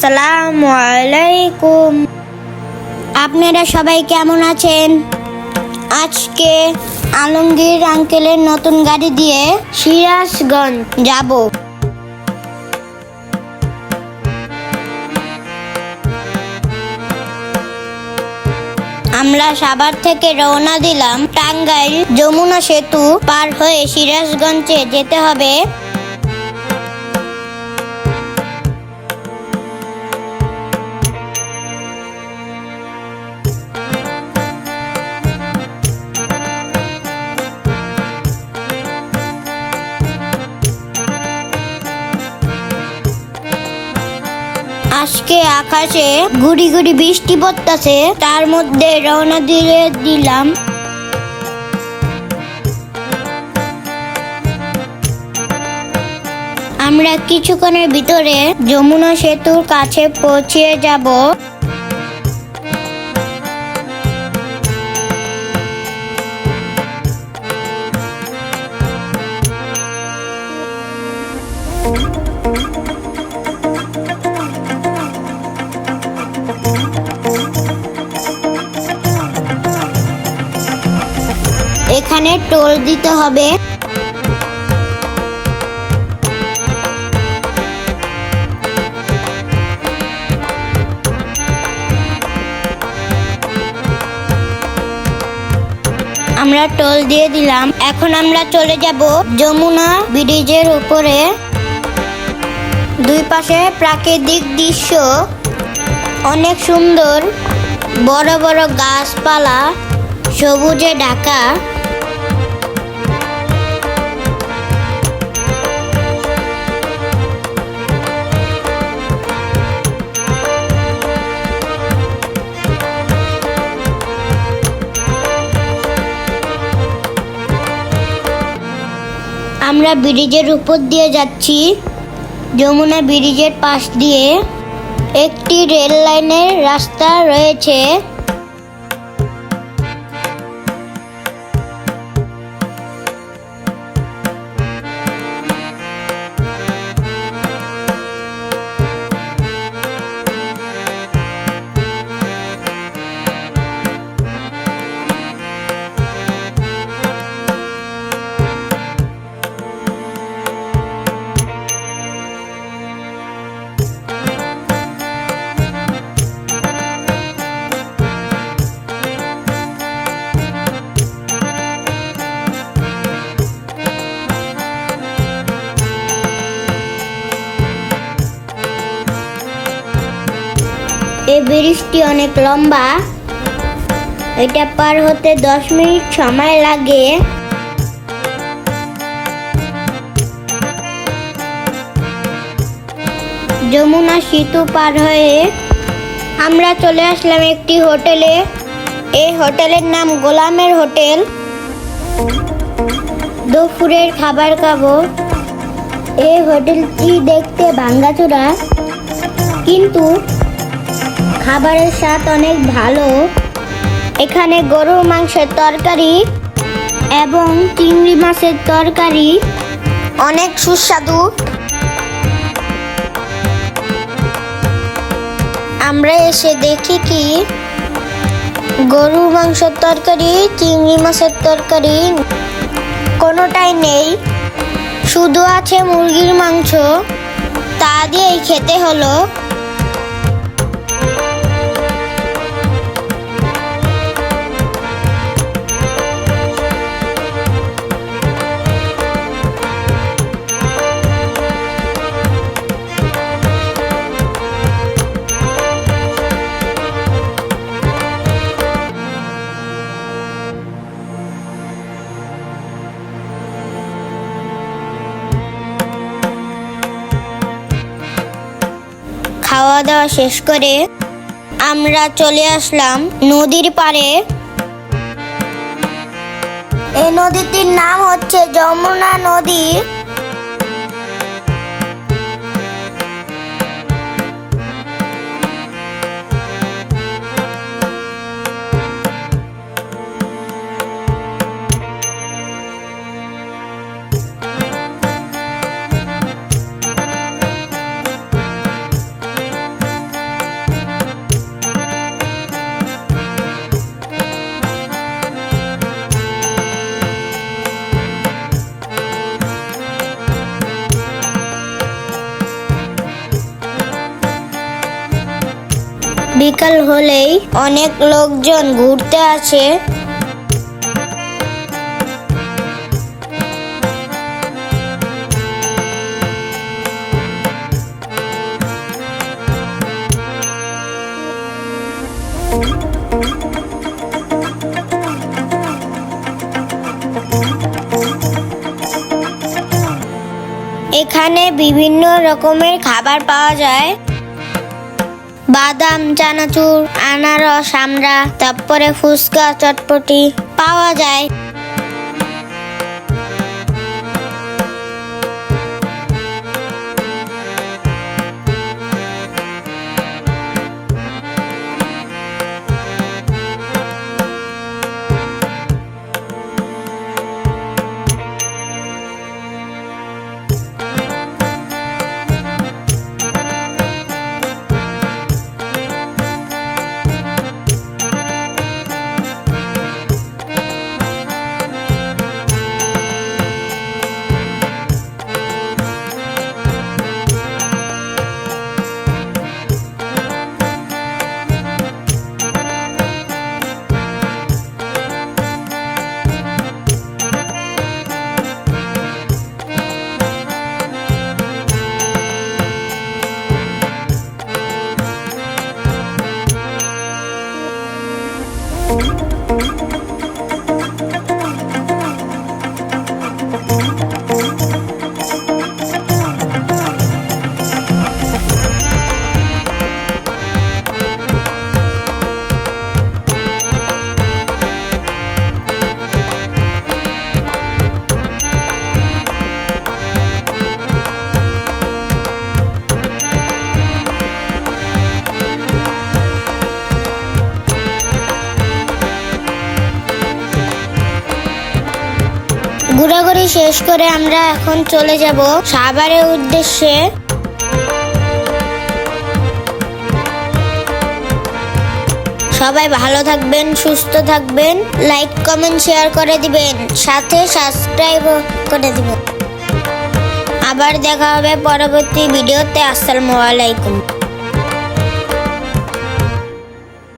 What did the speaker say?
আসসালামু আলাইকুম আপনারা সবাই কেমন আছেন? আজকে আলমগীর আঙ্কেলের নতুন গাড়ি দিয়ে সিরাজগঞ্জ যাব। আমরা সাভার থেকে রওনা দিলাম টাঙ্গাইল যমুনা সেতু পার হয়ে সিরাজগঞ্জে যেতে হবে। আকাশে গুড়ি গুড়ি বৃষ্টি পড়তেছে, তার মধ্যে রওনা দিয়ে দিলাম। আমরা কিছুক্ষণের ভিতরে যমুনা সেতুর কাছে পৌঁছে যাব। এখানে টোল দিতে হবে। আমরা টোল দিয়ে দিলাম। এখন আমরা চলে যাব যমুনা ব্রিজের উপরে। দুই পাশে প্রাকৃতিক দৃশ্য। অনেক সুন্দর। বড় বড় গাছপালা, সবুজে ঢাকা। আমরা ব্রিজের উপর দিয়ে যাচ্ছি। যমুনা ব্রিজের পাশ দিয়ে একটি রেল লাইনের রাস্তা রয়েছে। ব্রিজটি অনেক লম্বা। এটা পার হতে দশ মিনিট সময় লাগে। যমুনা সেতু পার হয়ে আমরা চলে আসলাম একটি হোটেলে। এই হোটেলের নাম গোলামের হোটেল। দুপুরের খাবার খাব। এই হোটেলটি দেখতে ভাঙ্গাচোরা। কিন্তু খাবারের স্বাদ অনেক ভালো। এখানে গরুর মাংসের তরকারি এবং চিংড়ি মাছের তরকারি অনেক সুস্বাদু। আমরা এসে দেখি কি গরুর মাংসের তরকারি, চিংড়ি মাছের তরকারি কোনোটাই নেই। শুধু আছে মুরগির মাংস। তা দিয়েই খেতে হলো। খাওয়া দাওয়া শেষ করে আমরা চলে আসলাম নদীর পারে এই নদীটির নাম হচ্ছে যমুনা নদী। বিকাল হলেই অনেক লোকজন ঘুরতে আসে। এখানে বিভিন্ন রকমের খাবার পাওয়া যায়। বাদাম চানাচুর আনারস আমরা তারপরে ফুচকা চটপটি পাওয়া যায়। Thank. ঘোরাঘুরি শেষ করে আমরা এখন চলে যাব সাভারের উদ্দেশ্যে। সবাই ভালো থাকবেন, সুস্থ থাকবেন লাইক কমেন্ট শেয়ার করে দিবেন, সাথে সাবস্ক্রাইব করে দিবেন। আবার দেখা হবে পরবর্তী ভিডিওতে আসসালামু আলাইকুম।